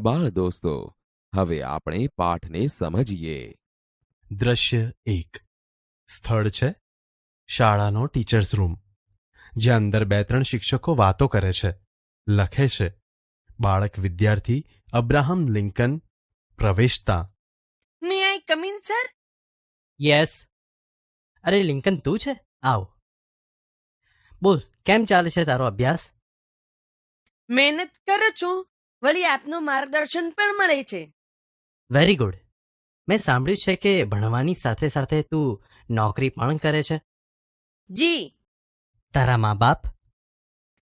બાળ દોસ્તો હવે આપણે પાઠને સમજીએ દ્રશ્ય એક સ્થળ છે શાળાનો ટીચર્સ રૂમ જ્યાં અંદર બે ત્રણ શિક્ષકો વાતો કરે છે લખે છે બાળક વિદ્યાર્થી અબ્રાહમ લિંકન પ્રવેશતા may I come in sir yes અરે લિંકન તું છે આવ બોલ કેમ ચાલે છે તારો અભ્યાસ મહેનત કરું છું વળી આપનું માર્ગદર્શન પણ મળે છે. વેરી ગુડ મેં સાંભળ્યું છે કે ભણવાની સાથે સાથે તું નોકરી પણ કરે છે. જી. તારા મા બાપ?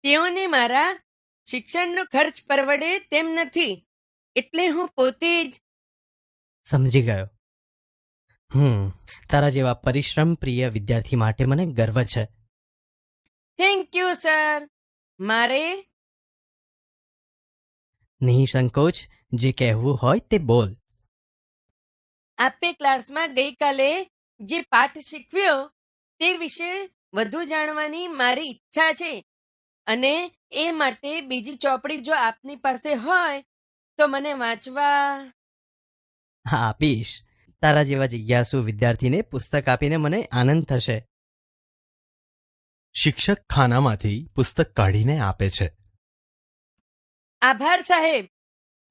તેઓને મારા શિક્ષણનો ખર્ચ પરવડે તેમ નથી. એટલે હું પોતે જ સમજી ગયો. હમ તારા જેવા પરિશ્રમ પ્રિય વિદ્યાર્થી માટે મને ગર્વ છે. થેન્ક યુ સર મારે નિઃસંકોચ જે કહેવું હોય તે બોલ. આપે ક્લાસમાં ગઈકાલે જે પાઠ શીખવ્યો તે વિશે વધુ જાણવાની મારી ઈચ્છા છે. અને એ માટે બીજી ચોપડી જો આપની પાસે હોય તો મને વાંચવા હા આપીશ. તારા જેવા જિજ્ઞાસુ વિદ્યાર્થીને પુસ્તક આપીને મને આનંદ થશે. શિક્ષક ખાનામાંથી પુસ્તક કાઢીને આપે છે. આભાર સાહેબ.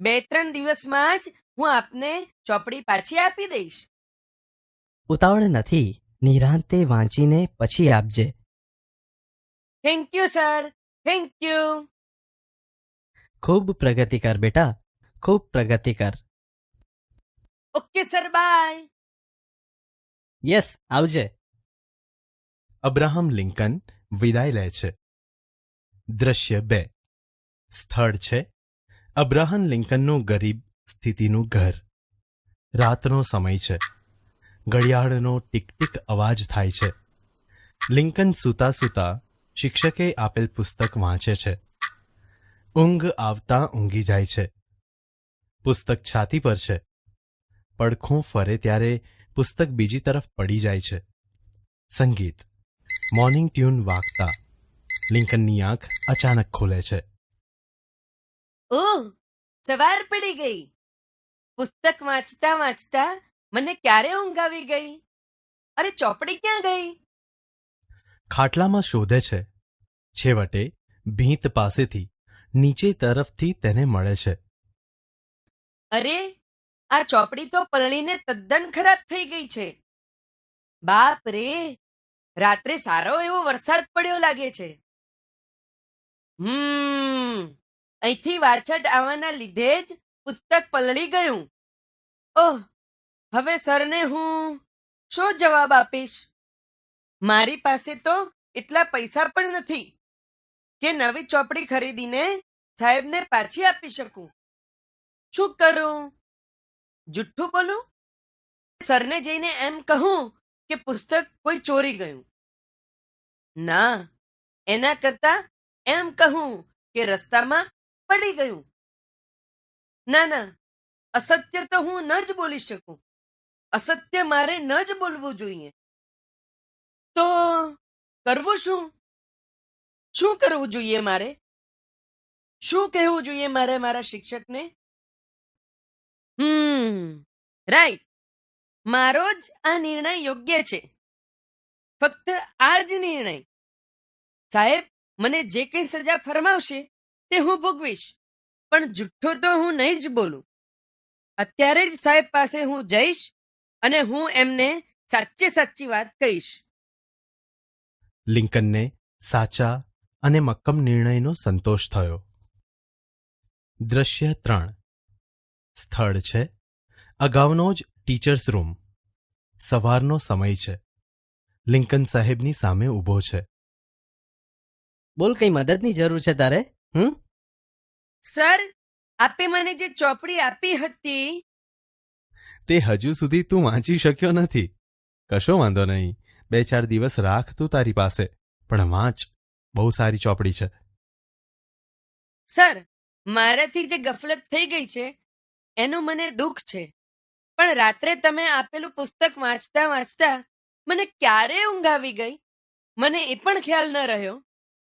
બે ત્રણ દિવસમાં જ હું આપને ચોપડી પાછી આપી દઈશ. ઉતાવળ નથી. નિરાંતે વાંચીને પછી આપજે. Thank you sir thank you ખૂબ પ્રગતિ કર બેટા. ખૂબ પ્રગતિ કર ઓકે સર બાય યસ આવજે. અબ્રાહમ લિંકન વિદાય લે છે. દ્રશ્ય બે. સ્થળ છે? અબ્રાહમ લિંકનનું ગરીબ સ્થિતિનું ઘર. રાતનો સમય છે. ઘડિયાળનો ટીક ટીક અવાજ થાય છે. લિંકન સૂતા સૂતા શિક્ષકે આપેલ પુસ્તક વાંચે છે. ઊંઘ આવતા ઊંઘી જાય છે. પુસ્તક છાતી પર છે. પડખું ફરે ત્યારે પુસ્તક બીજી તરફ પડી જાય છે. સંગીત. મોર્નિંગ ટ્યુન વાગતા. લિંકનની આંખ અચાનક ખુલે છે. ઓહ સવાર પડી ગઈ. પુસ્તક વાંચતા વાંચતા મને ક્યારે ઊંઘ આવી ગઈ? અરે ચોપડી ક્યાં ગઈ? ખાટલામાં શોધે છે. છેવટે ભીંત પાસેથી નીચે તરફથી તેને મળે છે. અરે આ ચોપડી તો પલળીને તદ્દન ખરાબ થઈ ગઈ છે. બાપ રે રાત્રે સારો એવો વરસાદ પડ્યો લાગે છે. હમ અહીંથી વાછટ આવવાના લીધે જ પુસ્તક પલળી ગયું. ઓહ, હવે સરને હું શું જવાબ આપીશ? મારી પાસે તો એટલા પૈસા પણ નથી કે નવી ચોપડી ખરીદીને સાહેબને પાછી આપી શકું. શું કરું? જુઠ્ઠું બોલું? સરને જઈને એમ કહું કે પુસ્તક કોઈ ચોરી ગયું. ના, એના કરતા એમ કહું કે રસ્તામાં પડી ગયું. ના ના, અસત્ય તો હું ન જ બોલી શકું. અસત્ય મારે ન જ બોલવું જોઈએ. તો કરવું શું? શું કરવું જોઈએ મારે? શું કહેવું જોઈએ મારે મારા શિક્ષકને? Hmm, right. મારો જ આ નિર્ણય યોગ્ય છે. ફક્ત આ જ નિર્ણય. સાહેબ, મને જે કંઈ સજા ફરમાવશે તે હું ભોગવીશ. પણ જુઠ્ઠો તો હું નહીં જ બોલું. અત્યારે જ સાહેબ પાસે હું જઈશ અને હું એમને સાચે સાચી વાત કહીશ. લિંકનને સાચા અને મક્કમ નિર્ણયનો સંતોષ થયો. દ્રશ્ય ત્રણ. સ્થળ છે. અગાઉનો જ ટીચર્સ રૂમ. સવારનો સમય છે. લિંકન સાહેબની સામે ઊભો છે. બોલ કઈ મદદની જરૂર છે તારે? હમ? સર આપે મને જે ચોપડી આપી હતી. તે હજુ સુધી તું વાંચી શક્યો નથી. કશો વાંધો નહીં. બે ચાર દિવસ રાખ તું તારી પાસે. પણ વાંચ. બહુ સારી ચોપડી છે. સર મારાથી જે ગફલત થઈ ગઈ છે એનું મને દુઃખ છે. પણ રાત્રે તમે આપેલું પુસ્તક વાંચતા વાંચતા મને ક્યારે ઊંઘ આવી ગઈ? મને એ પણ ખ્યાલ ન રહ્યો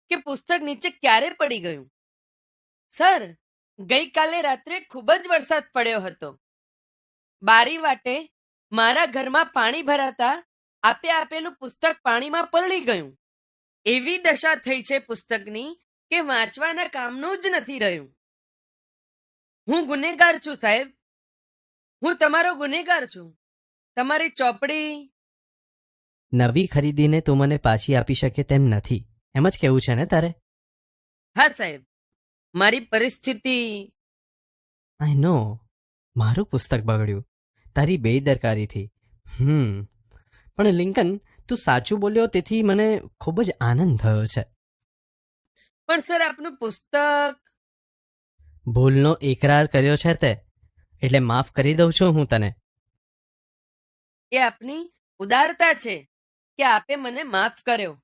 કે પુસ્તક નીચે ક્યારે પડી ગયું. સર ગઈકાલે રાત્રે ખૂબ જ વરસાદ પડ્યો હતો. બારી વાટે મારા ઘરમાં પાણી ભરાતા આપે આપેલું પુસ્તક પાણીમાં પલળી ગયું. એવી દશા થઈ છે પુસ્તકની કે વાંચવાના કામનું જ નથી રહ્યું. હું ગુનેગાર છું સાહેબ. હું તમારો ગુનેગાર છું. તમારી ચોપડી નવી ખરીદીને તું મને પાછી આપી શકે તેમ નથી. એમ જ કેવું છે ને તારે? હા સાહેબ. મારી પરિસ્થિતિ. આઈ નો મારું પુસ્તક બગડ્યું. તારી બેદરકારીથી. હમ. પણ લિંકન તું સાચું બોલ્યો તેથી મને ખૂબ જ આનંદ થયો છે. પણ સર આપનું પુસ્તક. ભૂલનો એકરાર કર્યો છે તે. એટલે માફ કરી દઉં છું હું તને. એ આપની ઉદારતા છે કે આપે મને માફ કર્યો.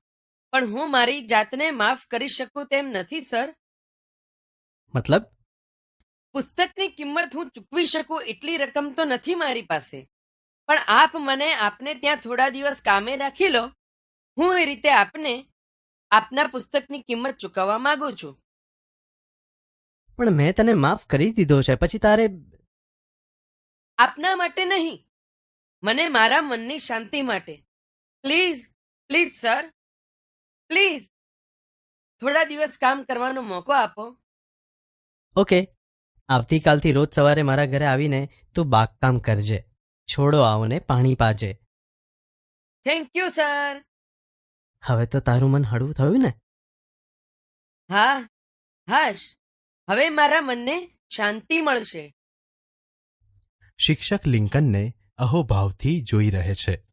પણ હું મારી જાતને માફ કરી શકું તેમ નથી સર. મતલબ? પુસ્તકની કિંમત હું ચૂકવી શકું એટલી રકમ તો નથી મારી પાસે. પણ આપ મને આપને ત્યાં થોડા દિવસ કામે રાખી લો. હું એ રીતે આપને આપના પુસ્તકની કિંમત ચૂકવવા માંગુ છું. પણ મેં તને માફ કરી દીધો છે. પછી તારે આપના માટે નહીં. મને મારા મનની શાંતિ માટે. Please please sir. પ્લીઝ. થોડા દિવસ કામ કરવાનો મોકો આપો. ઓકે આવતીકાલથી રોજ સવારે મારા ઘરે આવીને તું બાગકામ કરજે. છોડો આવને પાણી પાજે. થેન્ક યુ સર હવે તો તારું મન હળવું થયું ને? હા હાશ હવે મારા મનને શાંતિ મળશે. શિક્ષક લિંકનને અહોભાવથી જોઈ રહે છે.